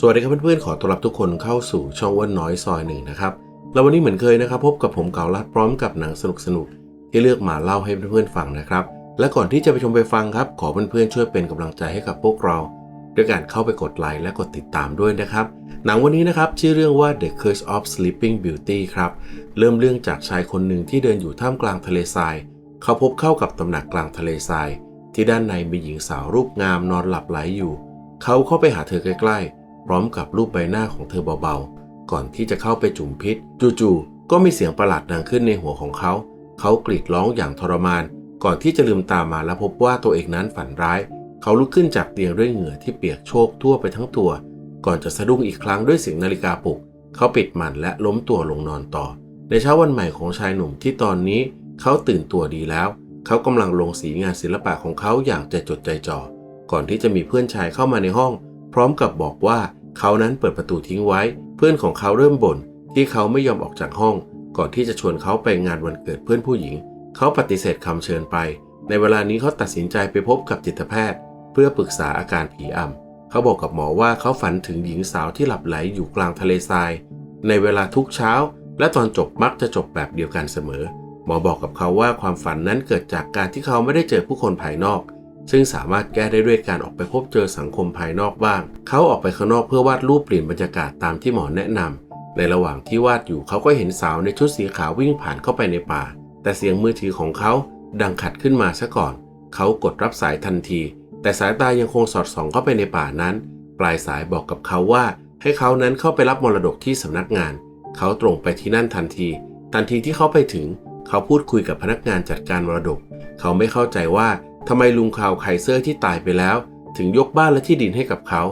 สวัสดีครับเพื่อนๆ ขอต้อนรับทุกคนเข้าสู่ช่องอ้วนน้อยซอยหนึ่งนะครับ แล้ววันนี้เหมือนเคยนะครับ พบกับผมเก่าลัดพร้อมกับหนังสนุกๆที่เลือกมาเล่าให้เพื่อนๆฟังนะครับ และก่อนที่จะไปชมไปฟังครับ ขอเพื่อนๆช่วยเป็นกำลังใจให้กับพวกเรา ด้วยการเข้าไปกดไลค์และกดติดตามด้วยนะครับ หนังวันนี้นะครับชื่อเรื่องว่า The Curse of Sleeping Beauty ครับเริ่มเรื่องจากชายคนหนึ่งที่เดินอยู่ท่ามกลางทะเลทราย เขาพบเข้ากับตำหนักกลางทะเลทราย ที่ด้านในมีหญิงสาวรูปงามนอนหลับไหลอยู่ เขาเข้าไปหาเธอใกล้ๆ พร้อมกับรูปใบหน้าของเธอเบาๆ ก่อนที่จะเข้าไปจุ่มพิษ จู่ๆ ก็มีเสียงประหลาดดังขึ้นในหัวของเขา เขากรีดร้องอย่างทรมาน ก่อนที่จะลืมตามาและพบว่าตัวเองนั้นฝันร้าย เขาลุกขึ้นจากเตียงด้วยเหงื่อที่เปียกโชกทั่วไปทั้งตัว ก่อนจะสะดุ้งอีกครั้งด้วยเสียงนาฬิกาปลุก เขาปิดมันและล้มตัวลงนอนต่อ ในเช้าวันใหม่ของชายหนุ่มที่ตอนนี้ เขาตื่นตัวดีแล้ว เขากำลังลงสีงานศิลปะของเขาอย่างใจจดใจจ่อ ก่อนที่จะมีเพื่อนชายเข้ามาในห้อง พร้อมกับบอกว่า เขานั้นเปิดประตูทิ้งไว้ เพื่อนของเขาเริ่มบ่นที่เขาไม่ยอมออกจากห้อง ก่อนที่จะชวนเขาไปงานวันเกิดเพื่อนผู้หญิง เขาปฏิเสธคำเชิญไป ในเวลานี้เขาตัดสินใจไปพบกับจิตแพทย์ เพื่อปรึกษาอาการผีอำเขาบอกกับหมอว่าเขาฝันถึงหญิงสาวที่หลับไหลอยู่กลางทะเลทราย ในเวลาทุกเช้า และตอนจบมักจะจบแบบเดียวกันเสมอ หมอบอกกับเขาว่าความฝันนั้นเกิดจากการที่เขาไม่ได้เจอผู้คนภายนอก ซึ่งสามารถแก้ได้ด้วยการออกไปพบเจอสังคมภายนอกบ้าง เขาออกไปข้างนอกเพื่อวาดรูปเปลี่ยนบรรยากาศตามที่หมอแนะนำในระหว่างที่วาดอยู่เขาก็เห็นสาวในชุดสีขาววิ่งผ่านเข้าไปในป่า แต่เสียงมือถือของเขาดังขัดขึ้นมาซะก่อน เขากดรับสายทันที แต่สายตายังคงสอดส่องเข้าไปในป่านั้น ปลายสายบอกกับเขาว่า ให้เขานั้นเข้าไปรับมรดกที่สำนักงาน เขาตรงไปที่นั่นทันที ทันทีที่เขาไปถึง เขาพูดคุยกับพนักงานจัดการมรดก เขาไม่เข้าใจว่า ทำไมลุงคาวไคเซอร์ที่ตายไปแล้ว ถึงยกบ้านและที่ดินให้กับเขา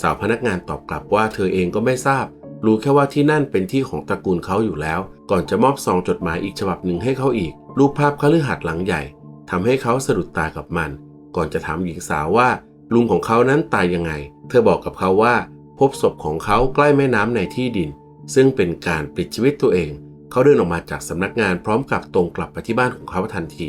สาวพนักงานตอบกลับว่าเธอเองก็ไม่ทราบ รู้แค่ว่าที่นั่นเป็นที่ของตระกูลเขาอยู่แล้ว ก่อนจะมอบซองจดหมายอีกฉบับหนึ่งให้เขาอีก รูปภาพคฤหาสน์หลังใหญ่ทำให้เขาสะดุดตากับมัน ก่อนจะถามหญิงสาวว่า ลุงของเขานั้นตายยังไง เธอบอกกับเขาว่า พบศพของเขาใกล้แม่น้ำในที่ดิน ซึ่งเป็นการปลิดชีวิตตัวเอง เขาเดินออกมาจากสำนักงานพร้อมกับตรงกลับไปที่บ้านของเขาทันที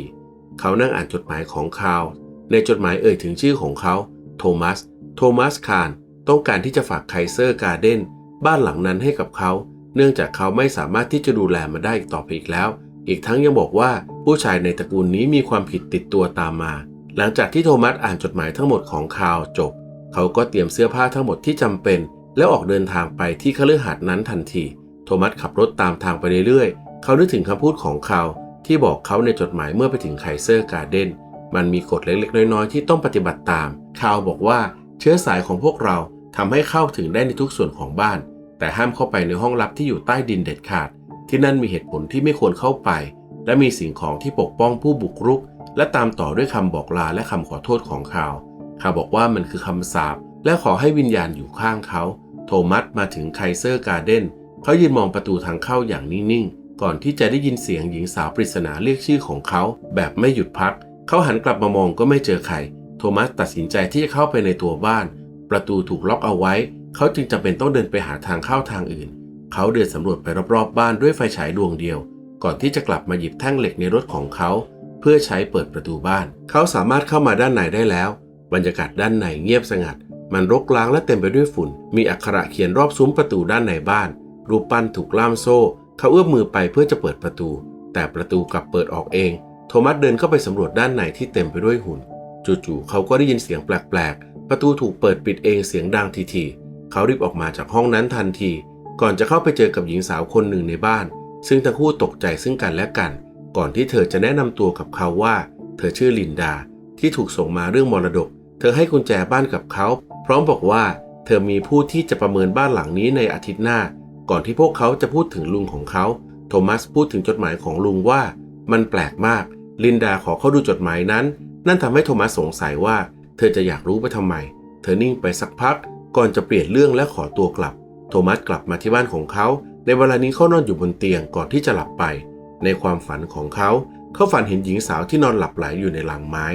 เขานั่งอ่านจดหมายของคาว ในจดหมายเอ่ยถึงชื่อของเขา โทมัส โทมัสคาร ต้องการที่จะฝากไคเซอร์การ์เดนบ้านหลังนั้นให้กับเขา เนื่องจากเขาไม่สามารถที่จะดูแลมันได้อีกต่อไปอีกแล้ว อีกทั้งยังบอกว่าผู้ชายในตระกูลนี้มีความผิดติดตัวตามมา หลังจากที่โทมัสอ่านจดหมายทั้งหมดของคาวจบ เขาก็เตรียมเสื้อผ้าทั้งหมดที่จำเป็น แล้วออกเดินทางไปที่คฤหาสน์นั้นทันที โทมัสขับรถตามทางไปเรื่อยๆ เขานึกถึงคำพูดของคาว ที่บอกเขาในจดหมายเมื่อไปถึงไคเซอร์การ์เดนมันมีกฎเล็กๆ น้อยๆ ที่ต้องปฏิบัติตามคาวบอกว่าเชื้อสายของพวกเราทำให้เข้าถึงได้ในทุกส่วนของบ้าน แต่ห้ามเข้าไปในห้องลับที่อยู่ใต้ดินเด็ดขาด ที่นั่นมีเหตุผลที่ไม่ควรเข้าไป และมีสิ่งของที่ปกป้องผู้บุกรุก และตามต่อด้วยคำบอกลาและคำขอโทษของคาวคาวบอกว่ามันคือคำสาปและขอให้วิญญาณอยู่ข้างเขา โทมัสมาถึงไคเซอร์การ์เดนเขายืนมองประตูทางเข้าอย่างนิ่งๆ ก่อนที่จะได้ยินเสียงหญิงสาวปริศนาเรียกชื่อของเขา แบบไม่หยุดพัก เขาหันกลับมามองก็ไม่เจอใคร โทมัสตัดสินใจที่จะเข้าไปในตัวบ้าน ประตูถูกล็อกเอาไว้ เขาจึงจำเป็นต้องเดินไปหาทางเข้าทางอื่น เขาเดินสำรวจไปรอบๆบ้านด้วยไฟฉายดวงเดียว ก่อนที่จะกลับมาหยิบแท่งเหล็กในรถของเขา เพื่อใช้เปิดประตูบ้าน เขาสามารถเข้ามาด้านในได้แล้ว บรรยากาศด้านในเงียบสงัด มันรกร้างและเต็มไปด้วยฝุ่น มีอักขระเขียนรอบซุ้มประตูด้านในบ้าน รูปปั้นถูกล่ามโซ่ เขาเอื้อมมือไปเพื่อจะเปิดประตู แต่ประตูกลับเปิดออกเอง โทมัสเดินเข้าไปสำรวจด้านในที่เต็มไปด้วยหุ่น จู่ๆเขาก็ได้ยินเสียงแปลกๆ ประตูถูกเปิดปิดเองเสียงดังทีๆ เขารีบออกมาจากห้องนั้นทันที ก่อนจะเข้าไปเจอกับหญิงสาวคนหนึ่งในบ้าน ซึ่งทั้งคู่ตกใจซึ่งกันและกัน ก่อนที่เธอจะแนะนำตัวกับเขาว่า เธอชื่อลินดา ที่ถูกส่งมาเรื่องมรดก เธอให้กุญแจบ้านกับเขา พร้อมบอกว่า เธอมีผู้ที่จะประเมินบ้านหลังนี้ในอาทิตย์หน้า ก่อนที่พวกเขาจะพูดถึงลุงของเขา โทมัสพูดถึงจดหมายของลุงว่า มันแปลกมาก ลินดาขอเข้าดูจดหมายนั้น นั่นทำให้โทมัสสงสัยว่า เธอจะอยากรู้ไปทำไม เธอนิ่งไปสักพัก ก่อนจะเปลี่ยนเรื่องและขอตัวกลับ โทมัสกลับมาที่บ้านของเขา ในเวลานี้เขานอนอยู่บนเตียงก่อนที่จะหลับไป ในความฝันของเขา เขาฝันเห็นหญิงสาวที่นอนหลับไหลอยู่ในหลังไม้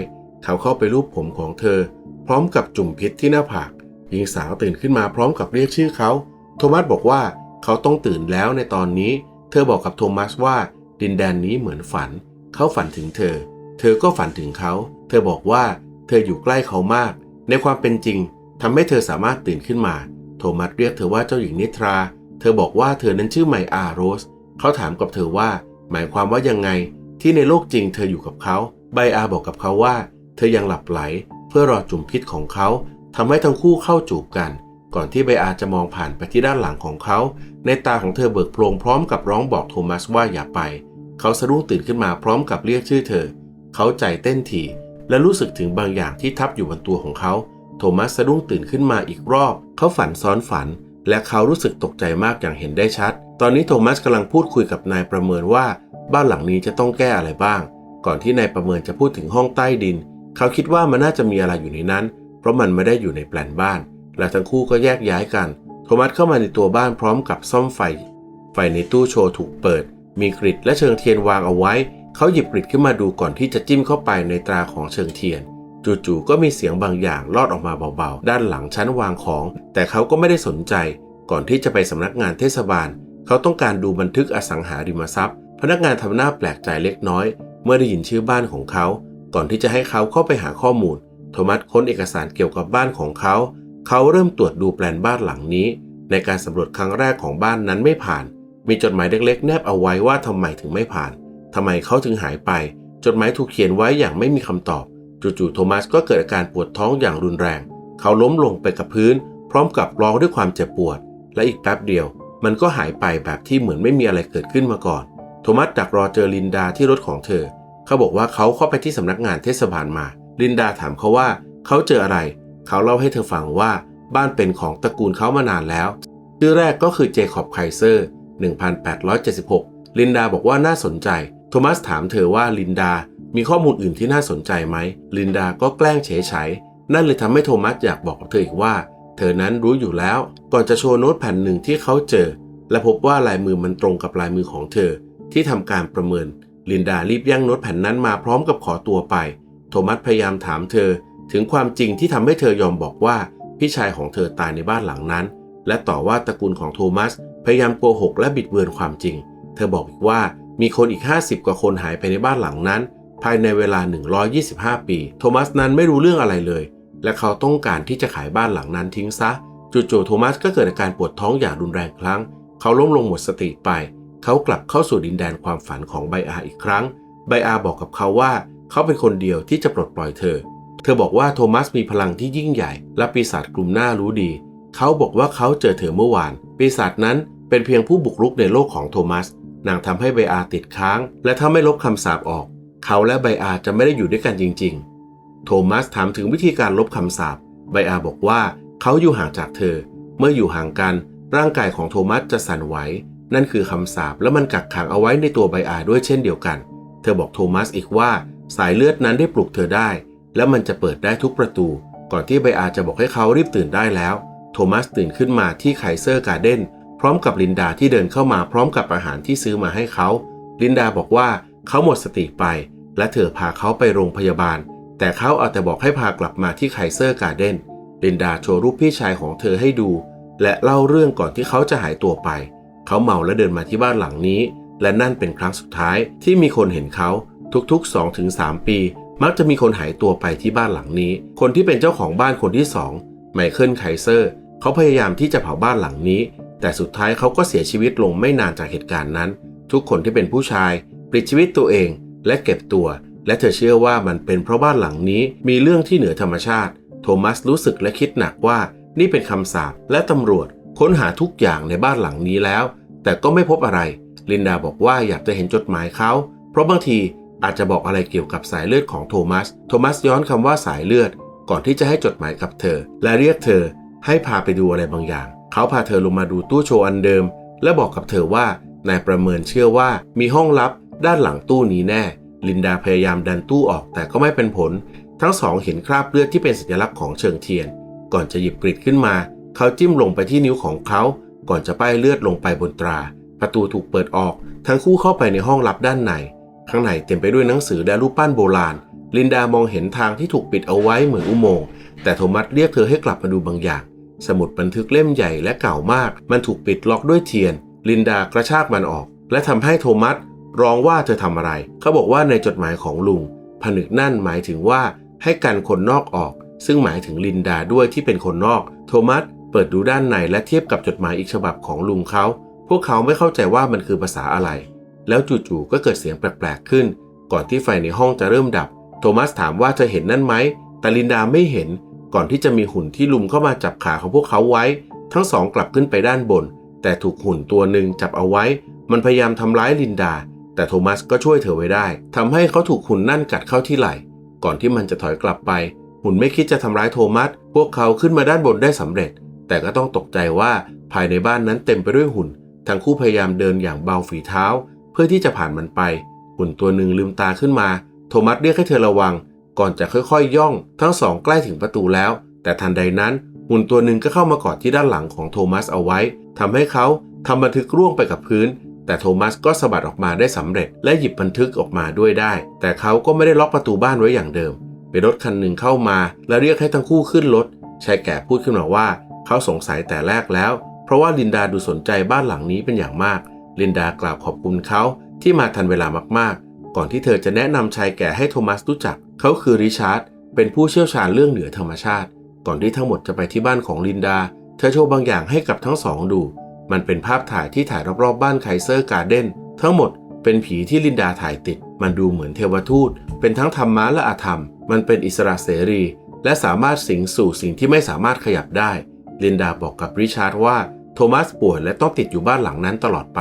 เขาเข้าไปรูปผมของเธอ พร้อมกับจุ่มพิษที่หน้าผาก หญิงสาวตื่นขึ้นมาพร้อมกับเรียกชื่อเขา โทมัสบอกว่า เขาต้องตื่นแล้วในตอนนี้ เธอบอกกับโทมัสว่า ดินแดนนี้เหมือนฝัน เขาฝันถึงเธอ เธอก็ฝันถึงเขา เธอบอกว่า เธออยู่ใกล้เขามาก ในความเป็นจริงทำให้เธอสามารถตื่นขึ้นมา โทมัสเรียกเธอว่าเจ้าหญิงนิทรา เธอบอกว่าเธอนั้นชื่อไมอาโรส เขาถามกับเธอว่า หมายความว่ายังไง ที่ในโลกจริงเธออยู่กับเขาไบอาบอกกับเขาว่า เธอยังหลับไหล เพื่อรอจุ่มพิษของเขาทำให้ทั้งคู่เข้าจูบกัน ก่อนที่ไบอาจะมองผ่านไปที่ด้านหลังของเขา ในตาของเธอเบิกโพลงพร้อมกับร้องบอกโทมัสว่าอย่าไป เขาสะดุ้งตื่นขึ้นมาพร้อมกับเรียกชื่อเธอ เขาใจเต้นถี่ และรู้สึกถึงบางอย่างที่ทับอยู่บนตัวของเขา โทมัสสะดุ้งตื่นขึ้นมาอีกรอบ เขาฝันซ้อนฝัน และเขารู้สึกตกใจมากอย่างเห็นได้ชัด ตอนนี้โทมัสกำลังพูดคุยกับนายประเมินว่า บ้านหลังนี้จะต้องแก้อะไรบ้าง ก่อนที่นายประเมินจะพูดถึงห้องใต้ดิน เขาคิดว่ามันน่าจะมีอะไรอยู่ในนั้น เพราะมันไม่ได้อยู่ในแปลนบ้าน และทั้งคู่ก็แยกย้ายกัน โทมัสเข้ามาในตัวบ้านพร้อมกับซ่อมไฟ ไฟในตู้โชว์ถูกเปิด มีกริดและเชิงเทียนวางเอาไว้ เขาหยิบกริดขึ้นมาดูก่อนที่จะจิ้มเข้าไปในตราของเชิงเทียน จู่ๆก็มีเสียงบางอย่างลอดออกมาเบาๆ ด้านหลังชั้นวางของ แต่เขาก็ไม่ได้สนใจ ก่อนที่จะไปสำนักงานเทศบาล เขาต้องการดูบันทึกอสังหาริมทรัพย์ พนักงานทำหน้าแปลกใจเล็กน้อย เมื่อได้ยินชื่อบ้านของเขา ก่อนที่จะให้เขาเข้าไปหาข้อมูล โทมัสค้นเอกสารเกี่ยวกับบ้านของเขา เขาเริ่มตรวจดูแปลนบ้านหลังนี้ ในการสำรวจครั้งแรกของบ้านนั้นไม่ผ่าน มีจดหมายเล็กๆ แนบเอาไว้ว่าทำไมถึงไม่ผ่านทำไมเขาถึงหายไป จดหมายถูกเขียนไว้อย่างไม่มีคำตอบ จู่ๆโทมัสก็เกิดอาการปวดท้องอย่างรุนแรง เขาล้มลงไปกับพื้น พร้อมกับร้องด้วยความเจ็บปวด และอีกแป๊บเดียว มันก็หายไปแบบที่เหมือนไม่มีอะไรเกิดขึ้นมาก่อน โทมัสดักรอเจอลินดาที่รถของเธอ เขาบอกว่าเขาเข้าไปที่สำนักงานเทศบาลมา ลินดาถามเขาว่า เขาเจออะไร เขาเล่าให้เธอฟังว่าบ้านเป็นของตระกูลเขามานานแล้ว ชื่อแรกก็คือเจคอบไคเซอร์ 1876 ลินดาบอกว่าน่าสนใจ โทมัสถามเธอว่าลินดา มีข้อมูลอื่นที่น่าสนใจไหม ลินดาก็แกล้งเฉยฉนั่นเลยทำให้โทมัสอยากบอกกับเธออีกว่า เธอนั้นรู้อยู่แล้ว ก่อนจะโชว์โน้ตแผ่นหนึ่งที่เขาเจอ และพบว่าลายมือมันตรงกับลายมือของเธอ ที่ทำการประเมิน ลินดารีบย่างโน้ตแผ่นนั้นมาพร้อมกับขอตัวไป โทมัสพยายามถามเธอ ถึงความจริงที่ทำให้เธอยอมบอกว่าพี่ชายของเธอตายในบ้านหลังนั้น และต่อว่าตระกูลของโทมัส พยายามโกหกและบิดเบือนความจริง เธอบอกอีกว่ามีคนอีก 50 กว่าคนหายไปในบ้านหลังนั้น ภายในเวลา 125 ปี โทมัสนั้นไม่รู้เรื่องอะไรเลย และเขาต้องการที่จะขายบ้านหลังนั้นทิ้งซะจู่ๆโทมัสก็เกิดอาการปวดท้องอย่างรุนแรงครั้ง เขาล้มลงหมดสติไป เขากลับเข้าสู่ดินแดนความฝันของไบอาอีกครั้ง ไบอาบอกกับเขาว่า เขาเป็นคนเดียวที่จะปลดปล่อยเธอ เธอบอกว่าโทมัสมีพลังที่ยิ่งใหญ่ และปีศาจกลุ่มหน้ารู้ดี เขาบอกว่าเขาเจอเธอเมื่อวาน ปีศาจนั้นเป็นเพียงผู้บุกรุกในโลกของโทมัส นางทำให้ไบอาติดค้าง และถ้าไม่ลบคำสาปออก เขาและไบอาจะไม่ได้อยู่ด้วยกันจริง ๆ โทมัสถามถึงวิธีการลบคำสาปไบอาบอกว่าเขาอยู่ห่างจากเธอ เมื่ออยู่ห่างกัน ร่างกายของโทมัสจะสั่นไหว นั่นคือคำสาปและมันกักขังเอาไว้ในตัวไบอาด้วยเช่นเดียวกัน เธอบอกโทมัสอีกว่าสายเลือดนั้นได้ปลุกเธอได้ และมันจะเปิดได้ทุกประตู ก่อนที่ไบอาจะบอกให้เขารีบตื่นได้แล้ว โทมัสตื่นขึ้นมาที่ไคเซอร์การ์เด้นพร้อมกับลินดาที่เดินเข้ามาพร้อมกับอาหารที่ซื้อมาให้เขา ลินดาบอกว่าเขาหมดสติไป และเธอพาเขาไปโรงพยาบาล แต่เขาเอาแต่บอกให้พากลับมาที่ไคเซอร์การ์เด้นลินดาโชว์รูปพี่ชายของเธอให้ดู และเล่าเรื่องก่อนที่เขาจะหายตัวไป เขาเมาและเดินมาที่บ้านหลังนี้ และนั่นเป็นครั้งสุดท้ายที่มีคนเห็นเขาทุกๆ 2-3 ปี มักจะมีคนหายตัวไปที่บ้านหลังนี้ คนที่เป็นเจ้าของบ้านคนที่สองไมเคิลไคเซอร์เขาพยายามที่จะเผาบ้านหลังนี้ แต่สุดท้ายเขาก็เสียชีวิตลงไม่นานจากเหตุการณ์นั้น ทุกคนที่เป็นผู้ชายปลิดชีวิตตัวเองและเก็บตัว และเธอเชื่อว่ามันเป็นเพราะบ้านหลังนี้มีเรื่องที่เหนือธรรมชาติ โทมัสรู้สึกและคิดหนักว่านี่เป็นคำสาปและตำรวจค้นหาทุกอย่างในบ้านหลังนี้แล้ว แต่ก็ไม่พบอะไร ลินดาบอกว่าอยากจะเห็นจดหมายเขา เพราะบางที อาจจะบอกอะไรเกี่ยวกับสายเลือดของโทมัส โทมัสย้อนคำว่าสายเลือด ก่อนที่จะให้จดหมายกับเธอ และเรียกเธอให้พาไปดูอะไรบางอย่าง เขาพาเธอลงมาดูตู้โชว์อันเดิม และบอกกับเธอว่านายประเมินเชื่อว่ามีห้องลับด้านหลังตู้นี้แน่ ลินดาพยายามดันตู้ออกแต่ก็ไม่เป็นผล ทั้งสองเห็นคราบเลือดที่เป็นสัญลักษณ์ของเชิงเทียน ก่อนจะหยิบกริดขึ้นมา เขาจิ้มลงไปที่นิ้วของเขา ก่อนจะป้ายเลือดลงไปบนตรา ประตูถูกเปิดออก ทั้งคู่เข้าไปในห้องลับด้านใน ข้างในเต็มไปด้วยหนังสือและรูปปั้นโบราณ ลินดามองเห็นทางที่ถูกปิดเอาไว้เหมือนอุโมงค์แต่โทมัสเรียกเธอให้กลับมาดูบางอย่าง สมุดบันทึกเล่มใหญ่และเก่ามาก มันถูกปิดล็อกด้วยเทียน ลินดากระชากมันออก และทำให้โทมัสร้องว่าเธอทำอะไร เขาบอกว่าในจดหมายของลุง ผนึกนั่นหมายถึงว่าให้กันคนนอกออก ซึ่งหมายถึงลินดาด้วยที่เป็นคนนอก โทมัสเปิดดูด้านในและเทียบกับจดหมายอีกฉบับของลุงเขา พวกเขาไม่เข้าใจว่ามันคือภาษาอะไร แล้วจู่ๆก็เกิดเสียงแปลกๆขึ้น ก่อนที่ไฟในห้องจะเริ่มดับ โทมัสถามว่าเธอเห็นนั่นไหมแต่ลินดาไม่เห็น ก่อนที่จะมีหุ่นที่ลุมเข้ามาจับขาของพวกเขาไว้ ทั้งสองกลับขึ้นไปด้านบน แต่ถูกหุ่นตัวหนึ่งจับเอาไว้ มันพยายามทำร้ายลินดา แต่โทมัสก็ช่วยเธอไว้ได้ทำให้เขาถูกหุ่นนั่นกัดเข้าที่ไหล่ ก่อนที่มันจะถอยกลับไป หุ่นไม่คิดจะทำร้ายโทมัส พวกเขาขึ้นมาด้านบนได้สำเร็จ แต่ก็ต้องตกใจว่าภายในบ้านนั้นเต็มไปด้วยหุ่น ทั้งคู่พยายามเดินอย่างเบาฝีเท้า เพื่อที่จะผ่านมันไป หุ่นตัวหนึ่งลืมตาขึ้นมา โทมัสเรียกให้เธอระวัง ก่อนจะค่อยๆย่อง ทั้งสองใกล้ถึงประตูแล้ว แต่ทันใดนั้นหุ่นตัวหนึ่งก็เข้ามากอดที่ด้านหลังของโทมัสเอาไว้ทำให้เขาทำบันทึกร่วงไปกับพื้น แต่โทมัสก็สะบัดออกมาได้สำเร็จ และหยิบบันทึกออกมาด้วยได้ แต่เขาก็ไม่ได้ล็อกประตูบ้านไว้อย่างเดิมเป็นรถคันหนึ่งเข้ามา และเรียกให้ทั้งคู่ขึ้นรถชายแก่พูดขึ้นมาว่า เขาสงสัยแต่แรกแล้ว เพราะว่าลินดาดูสนใจบ้านหลังนี้เป็นอย่างมาก ลินดากล่าวขอบคุณเขาที่มาทันเวลามากๆ ก่อนที่เธอจะแนะนำชายแก่ให้โทมัสรู้จัก เขาคือริชาร์ด เป็นผู้เชี่ยวชาญเรื่องเหนือธรรมชาติ ก่อนที่ทั้งหมดจะไปที่บ้านของลินดา เธอโชว์บางอย่างให้กับทั้งสองดู มันเป็นภาพถ่ายที่ถ่ายรอบๆบ้านไคเซอร์การ์เด้น ทั้งหมดเป็นผีที่ลินดาถ่ายติด มันดูเหมือนเทวทูต เป็นทั้งธรรมะและอาธรรม มันเป็นอิสระเสรี และสามารถสิงสู่สิ่งที่ไม่สามารถขยับได้ ลินดาบอกกับริชาร์ดว่า โทมัสป่วยและต้องติดอยู่บ้านหลังนั้นตลอดไป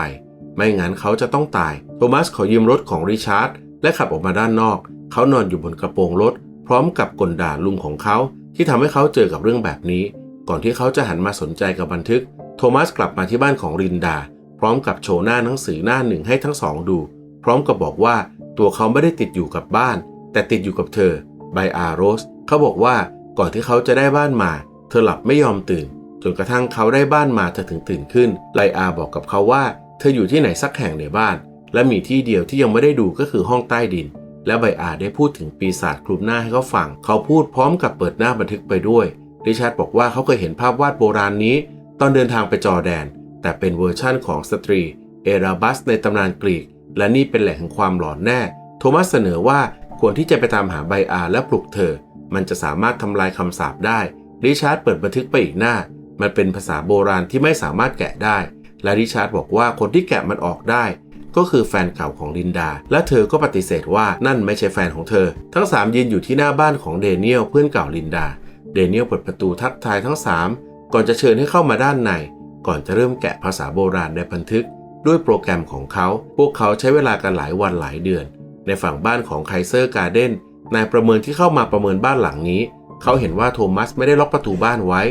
ไม่งั้นเขาจะต้องตาย โทมัสขอยืมรถของริชาร์ดและขับออกมาด้านนอก เขานอนอยู่บนกระโปรงรถ พร้อมกับกลด่าลุงของเขา ที่ทำให้เขาเจอกับเรื่องแบบนี้ ก่อนที่เขาจะหันมาสนใจกับบันทึก โทมัสกลับมาที่บ้านของลินดา พร้อมกับโชว์หน้าหนังสือหน้าหนึ่งให้ทั้งสองดู พร้อมกับบอกว่าตัวเขาไม่ได้ติดอยู่กับบ้าน แต่ติดอยู่กับเธอไบอาโรสเขาบอกว่าก่อนที่เขาจะได้บ้านมา เธอหลับไม่ยอมตื่น จนกระทั่งเขาได้บ้านมาเธอถึงตื่นขึ้น ไลอาบอกกับเขาว่า เธออยู่ที่ไหนสักแห่งในบ้าน และมีที่เดียวที่ยังไม่ได้ดูก็คือห้องใต้ดิน และไบอาได้พูดถึงปีศาจคลุมหน้าให้เขาฟัง เขาพูดพร้อมกับเปิดหน้าบันทึกไปด้วย ริชาร์ดบอกว่าเขาเคยเห็นภาพวาดโบราณนี้ ตอนเดินทางไปจอร์แดน แต่เป็นเวอร์ชั่นของสตรี เอราบัสในตำนานกรีก และนี่เป็นแหล่งแห่งความหลอนแน่ โทมัสเสนอว่าควรที่จะไปตามหาไบอาและปลุกเธอ มันจะสามารถทำลายคำสาปได้ริชาร์ดเปิดบันทึกไปอีกหน้า มันเป็นภาษาโบราณที่ไม่สามารถแกะได้ และริชาร์ดบอกว่าคนที่แกะมันออกได้ ก็คือแฟนเก่าของลินดา และเธอก็ปฏิเสธว่านั่นไม่ใช่แฟนของเธอ ทั้งสามยืนอยู่ที่หน้าบ้านของเดเนียลเพื่อนเก่าลินดา เดเนียลเปิดประตูทักทายทั้งสามก่อนจะเชิญให้เข้ามาด้านใน ก่อนจะเริ่มแกะภาษาโบราณในบันทึก ด้วยโปรแกรมของเขา พวกเขาใช้เวลากันหลายวันหลายเดือน ในฝั่งบ้านของไคเซอร์การ์เด้นนายประเมินที่เข้ามาประเมินบ้านหลังนี้ เขาเห็นว่าโทมัสไม่ได้ล็อกประตูบ้านไว้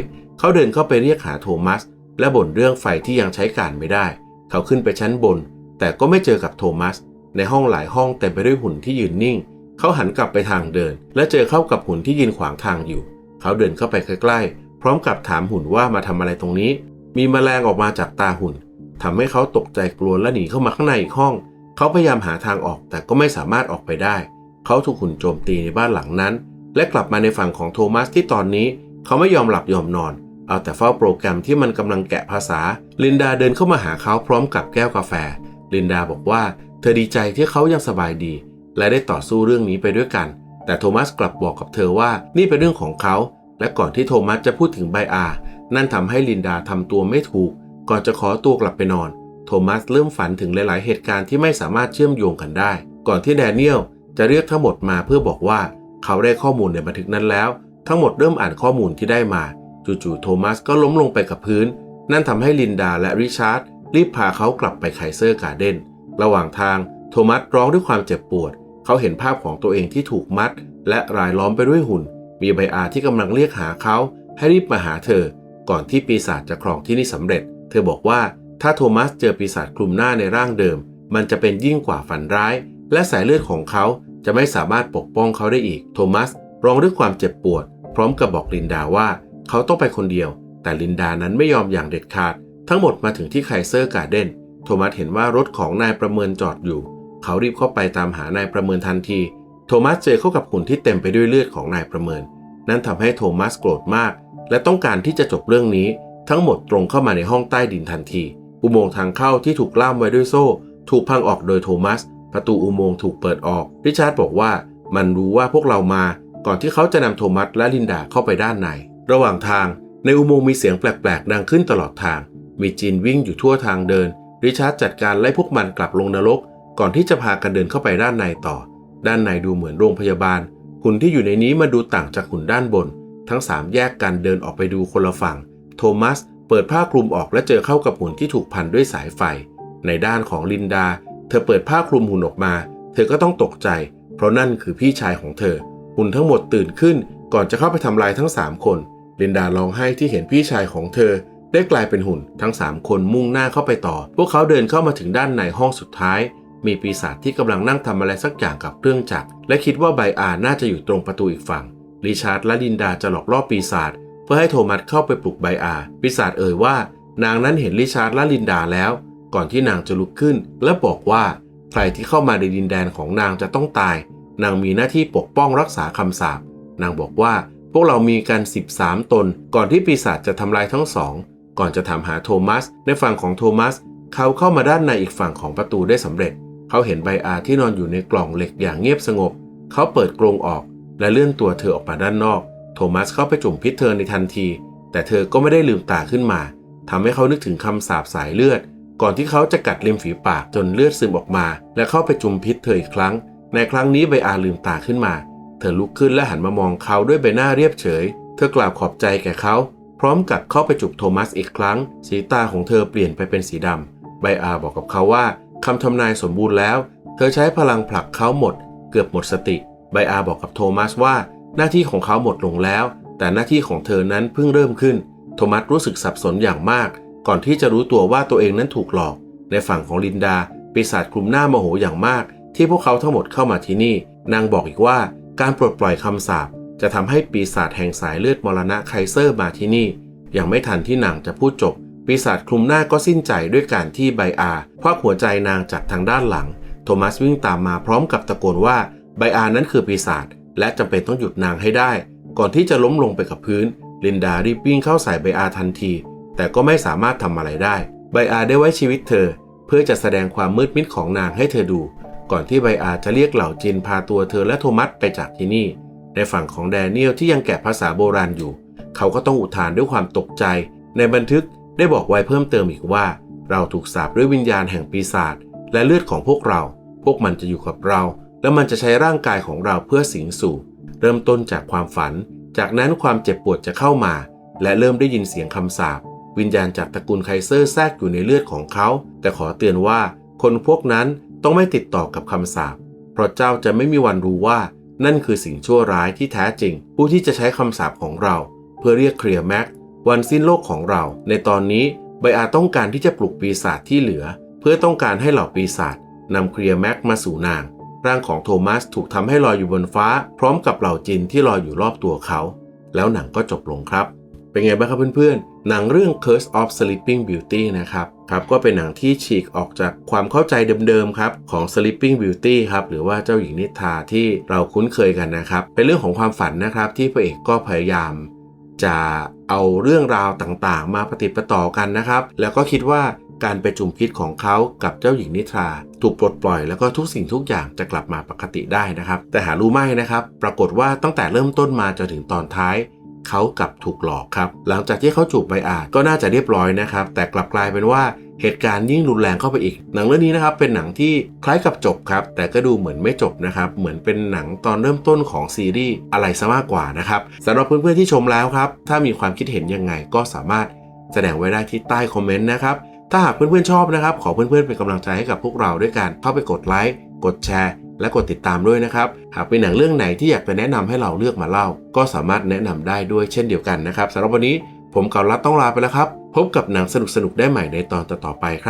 เขาเดินเข้าไปเรียกหาโทมัส และบ่นเรื่องไฟที่ยังใช้การไม่ได้ เขาขึ้นไปชั้นบน แต่ก็ไม่เจอกับโทมัส ในห้องหลายห้องเต็มไปด้วยหุ่นที่ยืนนิ่ง เขาหันกลับไปทางเดิน และเจอเข้ากับหุ่นที่ยืนขวางทางอยู่ เขาเดินเข้าไปใกล้ๆ พร้อมกับถามหุ่นว่ามาทำอะไรตรงนี้ มีแมลงออกมาจากตาหุ่นทำให้เขาตกใจกลัวและหนีเข้ามาข้างในอีกห้อง เขาพยายามหาทางออกแต่ก็ไม่สามารถออกไปได้ เขาถูกหุ่นโจมตีในบ้านหลังนั้นและกลับมาในฝั่งของโทมัสที่ตอนนี้ เขาไม่ยอมหลับยอมนอน เอาแต่เฝ้าโปรแกรมที่มันกำลังแกะภาษา ลินดาเดินเข้ามาหาเขาพร้อมกับแก้วกาแฟ ลินดาบอกว่า เธอดีใจที่เขายังสบายดี และได้ต่อสู้เรื่องนี้ไปด้วยกัน แต่โทมัสกลับบอกกับเธอว่านี่เป็นเรื่องของเขา และก่อนที่โทมัสจะพูดถึงไบอา นั่นทำให้ลินดาทำตัวไม่ถูก ก่อนจะขอตัวกลับไปนอน โทมัสเริ่มฝันถึงหลาย ๆ เหตุการณ์ที่ไม่สามารถเชื่อมโยงกันได้ ก่อนที่แดเนียลจะเรียกทั้งหมดมาเพื่อบอกว่า เขาได้ข้อมูลในบันทึกนั้นแล้ว ทั้งหมดเริ่มอ่านข้อมูลที่ได้มา จู่ๆโทมัสก็ล้มลงไปกับพื้น นั่นทำให้ลินดาและริชาร์ดรีบพาเขากลับไปไคเซอร์การ์เดนระหว่างทางโทมัสร้องด้วยความเจ็บปวด เขาเห็นภาพของตัวเองที่ถูกมัด และรายล้อมไปด้วยหุ่น มีไบอาที่กำลังเรียกหาเขาให้รีบมาหาเธอ ก่อนที่ปีศาจจะครองที่นี่สำเร็จ เธอบอกว่าถ้าโทมัสเจอปีศาจคลุมหน้าในร่างเดิม มันจะเป็นยิ่งกว่าฝันร้าย และสายเลือดของเขาจะไม่สามารถปกป้องเขาได้อีก โทมัสร้องด้วยความเจ็บปวด พร้อมกับบอกลินดาว่า เขาต้องไปคนเดียว แต่ลินดานั้นไม่ยอมอย่างเด็ดขาด ทั้งหมดมาถึงที่ไคเซอร์การ์เดนโทมัสเห็นว่ารถของนายประเมินจอดอยู่ เขารีบเข้าไปตามหานายประเมินทันที โทมัสเจอเข้ากับหุ่นที่เต็มไปด้วยเลือดของนายประเมิน นั่นทำให้โทมัสโกรธมาก และต้องการที่จะจบเรื่องนี้ ทั้งหมดตรงเข้ามาในห้องใต้ดินทันที อุโมงค์ทางเข้าที่ถูกล่ามไว้ด้วยโซ่ ถูกพังออกโดยโทมัส ประตูอุโมงค์ถูกเปิดออก ริชาร์ดบอกว่ามันรู้ว่าพวกเรามา ก่อนที่เขาจะนำโทมัสและลินดาเข้าไปด้านใน ระหว่างทางในอุโมงค์มีเสียงแปลกๆ ดังขึ้นตลอดทาง มีจีนวิ่งอยู่ทั่วทางเดิน ริชาร์ดจัดการไล่พวกมันกลับลงนรก ก่อนที่จะพากันเดินเข้าไปด้านในต่อ ด้านในดูเหมือนโรงพยาบาลหุ่นที่อยู่ในนี้มาดูต่างจากหุ่นด้านบน ทั้งสามแยกกันเดินออกไปดูคนละฝั่ง โทมัสเปิดผ้าคลุมออกและเจอเข้ากับหุ่นที่ถูกพันด้วยสายไฟ ในด้านของลินดา เธอเปิดผ้าคลุมหุ่นออกมา เธอก็ต้องตกใจ เพราะนั่นคือพี่ชายของเธอ หุ่นทั้งหมดตื่นขึ้น ก่อนจะเข้าไปทำลายทั้ง 3 คน ลินดาร้องไห้ที่เห็นพี่ชายของเธอ ได้กลายเป็นหุ่น ทั้ง 3 คนมุ่งหน้าเข้าไปต่อ พวกเขาเดินเข้ามาถึงด้านในห้องสุดท้าย มีปีศาจที่กำลังนั่งทำอะไรสักอย่างกับเครื่องจักร และคิดว่าไบอาน่าจะอยู่ตรงประตูอีกฝั่ง ริชาร์ดและลินดาจะหลอกล่อปีศาจเพื่อให้โทมัสเข้าไปปลุกไบอาปีศาจเอ่ยว่า นางนั้นเห็นริชาร์ดและลินดาแล้ว ก่อนที่นางจะลุกขึ้น และบอกว่าใครที่เข้ามาในดินแดนของนางจะต้องตาย นางมีหน้าที่ปกป้องรักษาคำสาปนางบอกว่า พวกเรามีกัน 13 ตน ก่อนที่ปีศาจจะทำลายทั้งสอง ก่อนจะถามหาโทมัส ในฝั่งของโทมัส เขาเข้ามาด้านในอีกฝั่งของประตูได้สำเร็จ เขาเห็นไบอาที่นอนอยู่ในกล่องเหล็กอย่างเงียบสงบ เขาเปิดกรงออก และเลื่อนตัวเธอออกมาด้านนอก โทมัสเข้าไปจุ่มพิษเธอในทันที แต่เธอก็ไม่ได้ลืมตาขึ้นมาทำให้เขานึกถึงคำสาปสายเลือด ก่อนที่เขาจะกัดริมฝีปากจนเลือดซึมออกมา และเข้าไปจุ่มพิษเธออีกครั้ง ในครั้งนี้ไบอาลืมตาขึ้นมา เธอลุกขึ้นและหันมามองเขาด้วยใบหน้าเรียบเฉย เธอกล่าวขอบใจแก่เขา พร้อมกับเข้าไปจูบโทมัสอีกครั้ง สีตาของเธอเปลี่ยนไปเป็นสีดำไบอาบอกกับเขาว่าคำทำนายสมบูรณ์แล้ว เธอใช้พลังผลักเขาหมด เกือบหมดสติไบอาบอกกับโทมัสว่า หน้าที่ของเขาหมดลงแล้ว แต่หน้าที่ของเธอนั้นเพิ่งเริ่มขึ้น โทมัสรู้สึกสับสนอย่างมาก ก่อนที่จะรู้ตัวว่าตัวเองนั้นถูกหลอก ในฝั่งของลินดาปีศาจคลุมหน้าโมโหอย่างมาก ที่พวกเขาทั้งหมดเข้ามาที่นี่ นางบอกอีกว่า การปลดปล่อยคำสาปจะทำให้ปีศาจแห่งสายเลือดมรณะไคเซอร์มาที่นี่ ยังไม่ทันที่นางจะพูดจบ ปีศาจคลุมหน้าก็สิ้นใจด้วยการที่ไบอาควักหัวใจนางจากทางด้านหลัง โทมัสวิ่งตามมาพร้อมกับตะโกนว่าไบอานั้นคือปีศาจและจำเป็นต้องหยุดนางให้ได้ ก่อนที่จะล้มลงไปกับพื้น ลินดารีบวิ่งเข้าใส่ไบอาทันที แต่ก็ไม่สามารถทำอะไรได้ไบอาได้ไว้ชีวิตเธอ เพื่อจะแสดงความมืดมิดของนางให้เธอดู ก่อนที่ไบอาจะเรียกเหล่าจินพาตัวเธอและโทมัสไปจากที่นี่ ในฝั่งของแดเนียลที่ยังแกะภาษาโบราณอยู่ เขาก็ต้องอุทานด้วยความตกใจ ในบันทึกได้บอกไว้เพิ่มเติมอีกว่า เราถูกสาปด้วยวิญญาณแห่งปีศาจและเลือดของพวกเรา พวกมันจะอยู่กับเรา และมันจะใช้ร่างกายของเราเพื่อสิงสู่ เริ่มต้นจากความฝัน จากนั้นความเจ็บปวดจะเข้ามา และเริ่มได้ยินเสียงคำสาปวิญญาณจากตระกูลไคเซอร์แทรกอยู่ในเลือดของเขา แต่ขอเตือนว่าคนพวกนั้น ต้องไม่ติดต่อกับคำสาปเพราะเจ้าจะไม่มีวันรู้ว่า นั่นคือสิ่งชั่วร้ายที่แท้จริง ผู้ที่จะใช้คำสาปของเรา เพื่อเรียกเคลียร์แม็กวันสิ้นโลกของเรา ในตอนนี้ไบอาต้องการที่จะปลุกปีศาจที่เหลือ เพื่อต้องการให้เหล่าปีศาจนำเคลียร์แม็กมาสู่นาง ร่างของโทมัสถูกทำให้ลอยอยู่บนฟ้า พร้อมกับเหล่าจินที่ลอยอยู่รอบตัวเขา แล้วหนังก็จบลงครับ เป็นไงบ้างครับเพื่อนๆหนังเรื่อง Curse of Sleeping Beauty นะครับ ครับก็เป็นหนังที่ฉีกออกจากความเข้าใจเดิมๆครับของ Sleeping Beauty ครับหรือว่าเจ้าหญิงนิทราที่เราคุ้นเคยกันนะครับ เป็นเรื่องของความฝันนะครับที่พระเอกก็พยายามจะเอาเรื่องราวต่างๆ มาปฏิประต่อกันนะครับ แล้วก็คิดว่าการไปจุ่มพิษของเขากับเจ้าหญิงนิทรา ถูกปลดปล่อยแล้วก็ทุกสิ่งทุกอย่างจะกลับมาปกติได้นะครับ แต่หารู้ไหมนะครับ ปรากฏว่าตั้งแต่เริ่มต้นมาจนถึงตอนท้าย เขากลับถูกหลอกครับ หลังจากที่เขาจูบใบอาจก็น่าจะเรียบร้อยนะครับ แต่กลับกลายเป็นว่าเหตุการณ์ยิ่งรุนแรงเข้าไปอีก หนังเรื่องนี้นะครับเป็นหนังที่คล้ายกับจบครับ แต่ก็ดูเหมือนไม่จบนะครับ เหมือนเป็นหนังตอนเริ่มต้นของซีรีส์อะไรซะมากกว่านะครับสำหรับเพื่อนๆที่ชมแล้วครับ ถ้ามีความคิดเห็นยังไงก็สามารถแสดงไว้ได้ที่ใต้คอมเมนต์นะครับ ถ้าหากเพื่อนๆชอบนะครับ ขอเพื่อนๆเป็นกำลังใจให้กับพวกเราด้วยการเข้าไปกดไลค์ กดแชร์ และกดติดตามด้วยนะครับ หากเป็นหนังเรื่องไหนที่อยากจะแนะนำให้เราเลือกมาเล่า ก็สามารถแนะนำได้ด้วยเช่นเดียวกันนะครับสำหรับวันนี้ผมเกาลัดต้องลาไปแล้วครับ พบกับหนังสนุกๆได้ใหม่ในตอนต่อๆไปครับ